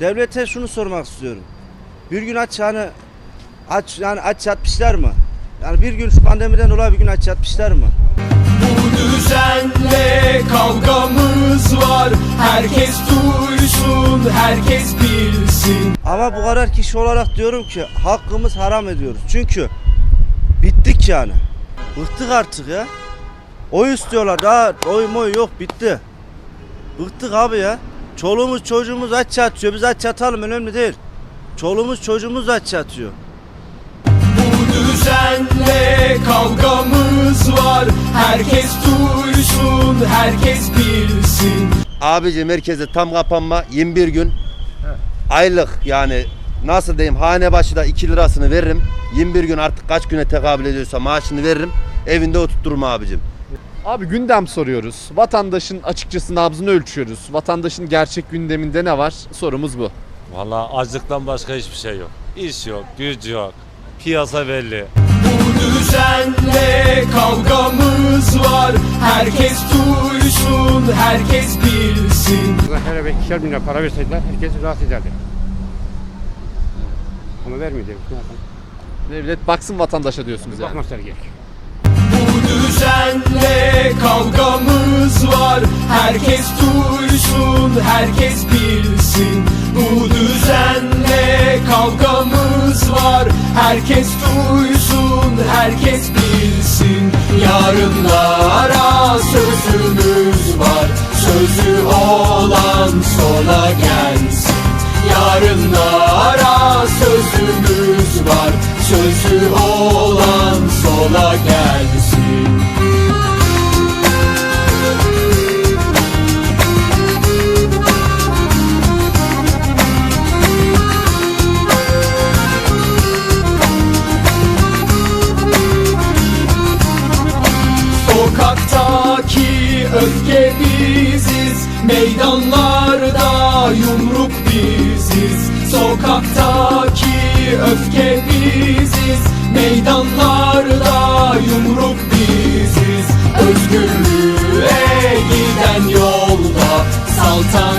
devlete şunu sormak istiyorum. Bir gün aç yani aç yani aç yatmışlar mı? Yani bir gün şu pandemiden dolayı bir gün aç yatmışlar mı? Bu düzenle kavgamız var Herkes duysun, herkes bilsin Ama bu kadar kişi olarak diyorum ki hakkımız haram ediyoruz. Çünkü bittik yani. Bıktık artık ya. Oy istiyorlar daha oy moy yok bitti. Bıktık abi ya. Çoluğumuz çocuğumuz aç yatıyor. Biz aç yatalım önemli değil. Çoluğumuz çocuğumuz aç yatıyor. Bu düzenle kavgamız var Herkes duysun, herkes bilsin Abici merkeze tam kapanma 21 gün aylık yani nasıl diyeyim hane başı da 2 lirasını veririm. 21 gün artık kaç güne tekabül ediyorsa maaşını veririm. Evinde oturttururum abicim. Abi gündem soruyoruz. Vatandaşın açıkçası nabzını ölçüyoruz. Vatandaşın gerçek gündeminde ne var? Sorumuz bu. Vallahi açlıktan başka hiçbir şey yok. İş yok, güç yok. Piyasa belli. Bu düzenle kavgamız var Herkes duysun, herkes bilsin Her eve ikişer bin lira para verseydiler herkes rahat ederdi. Ama vermiyor devlet. Baksın vatandaşa diyorsunuz yani. Bakmazlar gerek. Bu düzenle herkes bilsin Bu düzenle kavgamız var. Herkes duysun, herkes bilsin. Yarınlara sözümüz var. Sözü olan sola gelsin. Yarınlara sözümüz var. Sözü olan sola gelsin öfke biziz Meydanlarda yumruk biziz. Sokaktaki öfke biziz Meydanlarda yumruk biziz. Özgürlüğe giden yolda saltan